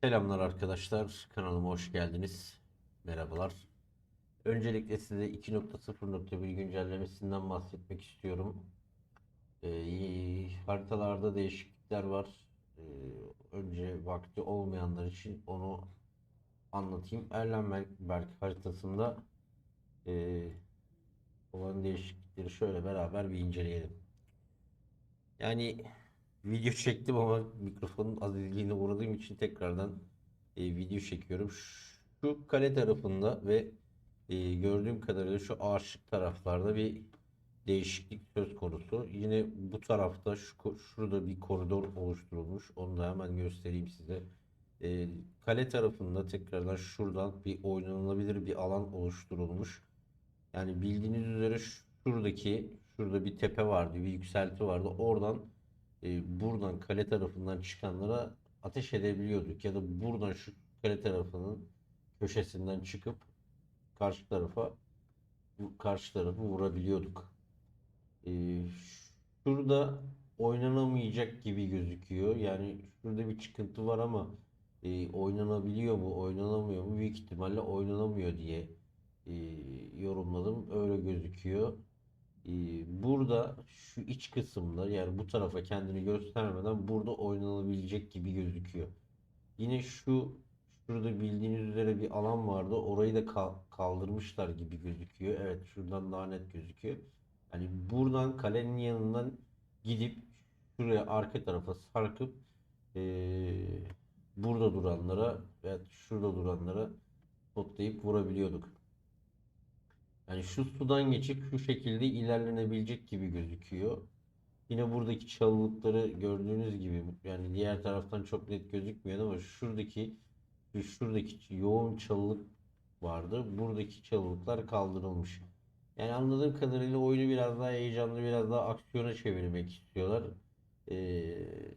Selamlar arkadaşlar. Kanalıma hoş geldiniz. Merhabalar. Öncelikle size 2.0.1 güncellemesinden bahsetmek istiyorum. Ee, haritalarda değişiklikler var. Ee, önce vakti olmayanlar için onu anlatayım. Erlenberg haritasında e, olan değişiklikleri şöyle beraber bir inceleyelim. Yani video çektim ama mikrofonun azizliğine uğradığım için tekrardan e, video çekiyorum. Şu kale tarafında ve e, gördüğüm kadarıyla şu ağaçlık taraflarda bir değişiklik söz konusu. Yine bu tarafta şu şurada bir koridor oluşturulmuş. Onu da hemen göstereyim size. E, kale tarafında tekrardan şuradan bir oynanılabilir bir alan oluşturulmuş. Yani bildiğiniz üzere şuradaki şurada bir tepe vardı, bir yükselti vardı. Oradan e, buradan kale tarafından çıkanlara ateş edebiliyorduk ya da buradan şu kale tarafının köşesinden çıkıp karşı tarafa karşı tarafı vurabiliyorduk. E, şurada oynanamayacak gibi gözüküyor. Yani şurada bir çıkıntı var ama e, oynanabiliyor mu, oynanamıyor mu? Büyük ihtimalle oynanamıyor diye e, yorumladım. Öyle gözüküyor. E, burada şu iç kısımda yani bu tarafa kendini göstermeden burada oynanabilecek gibi gözüküyor. Yine şu şurada bildiğiniz üzere bir alan vardı. Orayı da ka- kaldırmışlar gibi gözüküyor. Evet şuradan daha net gözüküyor. Hani buradan kalenin yanından gidip şuraya arka tarafa sarkıp eee, burada duranlara ve şurada duranlara potlayıp vurabiliyorduk. Yani şu sudan geçip şu şekilde ilerlenebilecek gibi gözüküyor. Yine buradaki çalılıkları gördüğünüz gibi yani diğer taraftan çok net gözükmüyor ama şuradaki şu şuradaki yoğun çalılık vardı. Buradaki çalılıklar kaldırılmış. Yani anladığım kadarıyla oyunu biraz daha heyecanlı, biraz daha aksiyona çevirmek istiyorlar. Ee,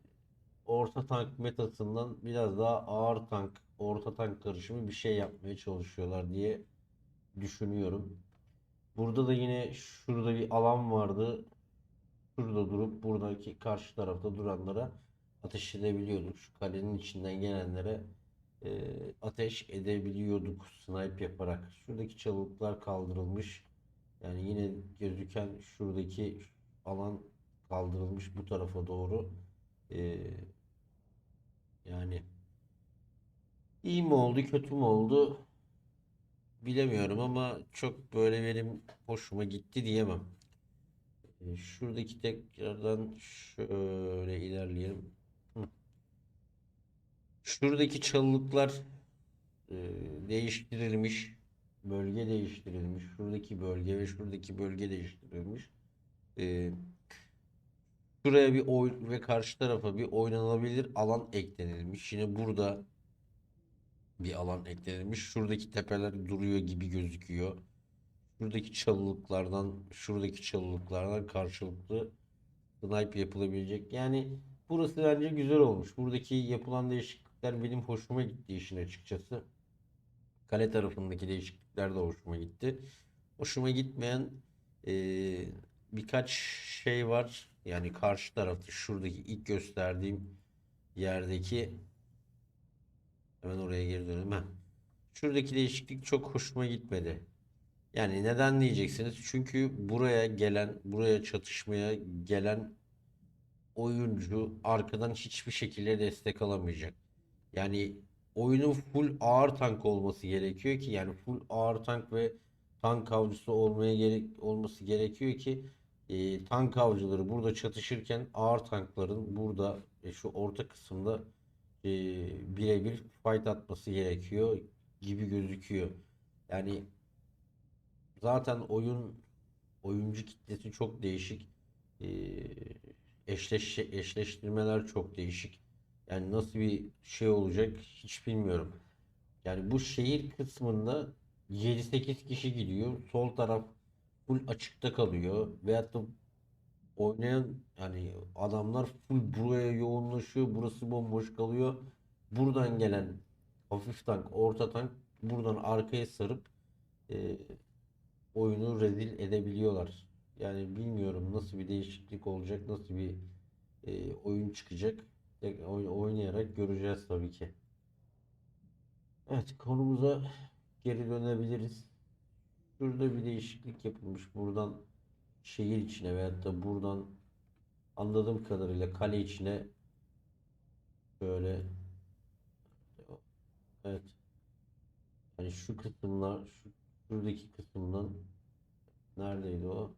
orta tank metasından biraz daha ağır tank, orta tank karışımı bir şey yapmaya çalışıyorlar diye düşünüyorum. Burada da yine şurada bir alan vardı. Şurada durup buradaki karşı tarafta duranlara ateş edebiliyorduk. Şu kalenin içinden gelenlere e, ateş edebiliyorduk snipe yaparak. Şuradaki çalılıklar kaldırılmış. Yani yine gözüken şuradaki alan kaldırılmış bu tarafa doğru. E, yani iyi mi oldu, kötü mü oldu? Bilemiyorum ama çok böyle benim hoşuma gitti diyemem. E, Şuradaki tekrardan şöyle ilerleyelim. Şuradaki çalılıklar e, değiştirilmiş. Bölge değiştirilmiş. Şuradaki bölge ve şuradaki bölge değiştirilmiş. E, şuraya bir oy ve karşı tarafa bir oynanabilir alan eklenilmiş. Yine burada bir alan eklenilmiş. Şuradaki tepeler duruyor gibi gözüküyor. Şuradaki çalılıklardan, şuradaki çalılıklardan karşılıklı snipe yapılabilecek. Yani burası bence güzel olmuş. Buradaki yapılan değişiklikler benim hoşuma gitti işin açıkçası. Kale tarafındaki değişiklikler de hoşuma gitti. Hoşuma gitmeyen eee, birkaç şey var. Yani karşı tarafta şuradaki ilk gösterdiğim yerdeki hemen oraya geri dönelim. Şuradaki değişiklik çok hoşuma gitmedi. Yani neden diyeceksiniz? Çünkü buraya gelen, buraya çatışmaya gelen oyuncu arkadan hiçbir şekilde destek alamayacak. Yani oyunun full ağır tank olması gerekiyor ki yani full ağır tank ve tank avcısı olmaya gerek olması gerekiyor ki e, tank avcıları burada çatışırken ağır tankların burada e, şu orta kısımda e, birebir fight atması gerekiyor gibi gözüküyor. Yani Zaten oyun oyuncu kitlesi çok değişik. Ee, eşleş, eşleştirmeler çok değişik. Yani nasıl bir şey olacak hiç bilmiyorum. Yani bu şehir kısmında 7-8 kişi gidiyor. Sol taraf full açıkta kalıyor. Veyahut da oynayan yani adamlar full buraya yoğunlaşıyor. Burası bomboş kalıyor. Buradan gelen hafif tank, orta tank buradan arkaya sarıp e, oyunu rezil edebiliyorlar. Yani bilmiyorum nasıl bir değişiklik olacak, nasıl bir e, oyun çıkacak. Oynayarak göreceğiz tabii ki. Evet konumuza geri dönebiliriz. Şurada bir değişiklik yapılmış. Buradan şehir içine veyahut da buradan anladığım kadarıyla kale içine böyle evet hani şu kısımlar şu şuradaki kısımdan neredeydi o?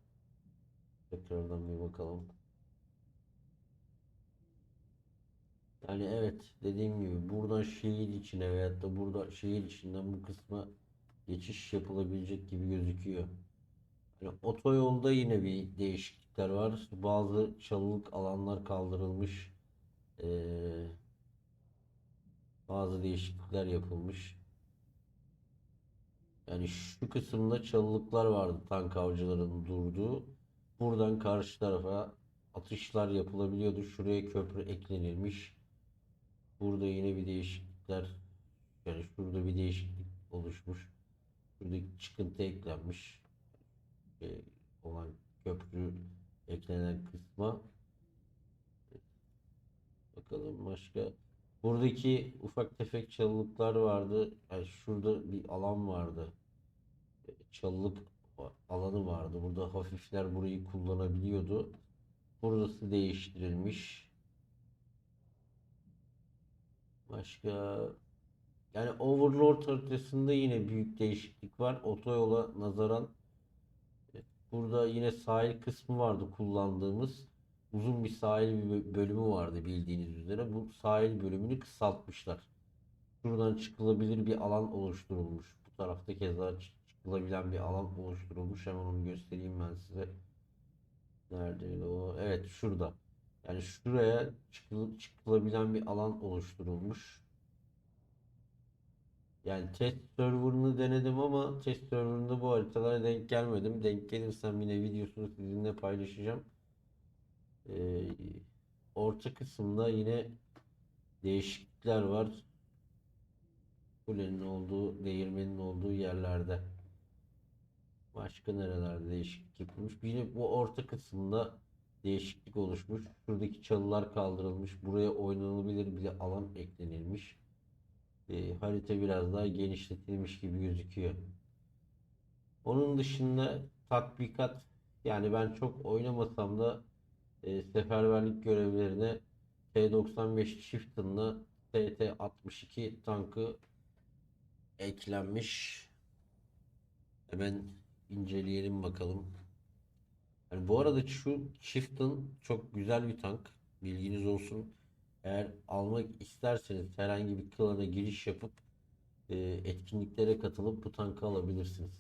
Tekrardan bir bakalım. Yani evet dediğim gibi buradan şehir içine veyahut da burada şehir içinden bu kısma geçiş yapılabilecek gibi gözüküyor. Otoyolda yine bir değişiklikler var. Bazı çalılık alanlar kaldırılmış. Ee, bazı değişiklikler yapılmış. Yani şu kısımda çalılıklar vardı tank avcılarının durduğu. Buradan karşı tarafa atışlar yapılabiliyordu. Şuraya köprü eklenilmiş. Burada yine bir değişiklikler yani şurada bir değişiklik oluşmuş. Şurada çıkıntı eklenmiş. Ee, olan köprü eklenen kısma. Bakalım başka. Buradaki ufak tefek çalılıklar vardı. Yani şurada bir alan vardı. Çalılık alanı vardı. Burada hafifler burayı kullanabiliyordu. Burası değiştirilmiş. Başka yani Overlord haritasında yine büyük değişiklik var. Otoyola nazaran e, burada yine sahil kısmı vardı kullandığımız. Uzun bir sahil bölümü vardı bildiğiniz üzere. Bu sahil bölümünü kısaltmışlar. Şuradan çıkılabilir bir alan oluşturulmuş. Bu tarafta keza çı- çıkılabilen bir alan oluşturulmuş. Hemen onu göstereyim ben size. Neredeydi o? Evet şurada. Yani şuraya çıkıl- çıkılabilen bir alan oluşturulmuş. Yani test server'ını denedim ama test server'ında bu haritalara denk gelmedim. Denk gelirsem yine videosunu sizinle paylaşacağım. Ee, orta kısımda yine değişiklikler var. Kulenin olduğu, değirmenin olduğu yerlerde. Başka nerelerde değişiklik yapılmış? Yine bu orta kısımda değişiklik oluşmuş. Şuradaki çalılar kaldırılmış. Buraya oynanabilir bir alan eklenilmiş. Ee, harita biraz daha genişletilmiş gibi gözüküyor. Onun dışında tatbikat yani ben çok oynamasam da e, seferberlik görevlerine T-95 Chieftain'la TT-62 tankı eklenmiş. Hemen inceleyelim bakalım. Yani bu arada şu Chieftain çok güzel bir tank. Bilginiz olsun. Eğer almak isterseniz herhangi bir klana giriş yapıp e, etkinliklere katılıp bu tankı alabilirsiniz.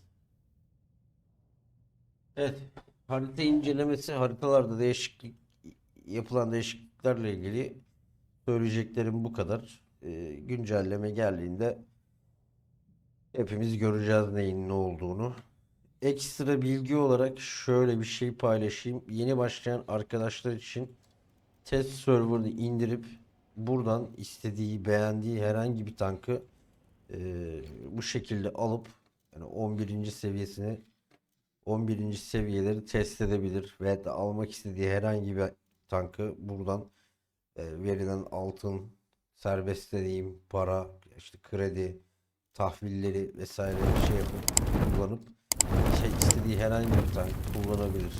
Evet, harita incelemesi haritalarda değişiklik yapılan değişikliklerle ilgili söyleyeceklerim bu kadar. E, güncelleme geldiğinde hepimiz göreceğiz neyin ne olduğunu. Ekstra bilgi olarak şöyle bir şey paylaşayım. Yeni başlayan arkadaşlar için test server'ını indirip buradan istediği, beğendiği herhangi bir tankı e, bu şekilde alıp yani 11. seviyesini 11. seviyeleri test edebilir da almak istediği herhangi bir tankı buradan e, verilen altın, serbest dediğim para, işte kredi, tahvilleri vesaire şey yapıp kullanıp şey istediği herhangi bir tank kullanabilir.